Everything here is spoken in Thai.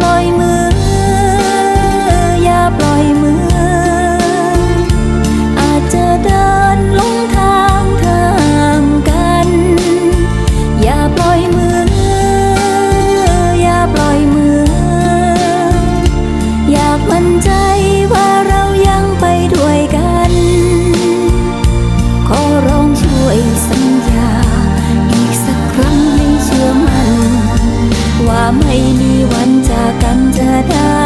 ปล่อยมือ อย่าปล่อยมือ อาจจะเดินลงทางทางกัน อย่าปล่อยมือ อย่าปล่อยมือ อยากมั่นใจว่าเรายังไปด้วยกัน ขอร้องช่วยสัญญา อีกสักครั้งให้เชื่อมันว่าไม่มี I don't know.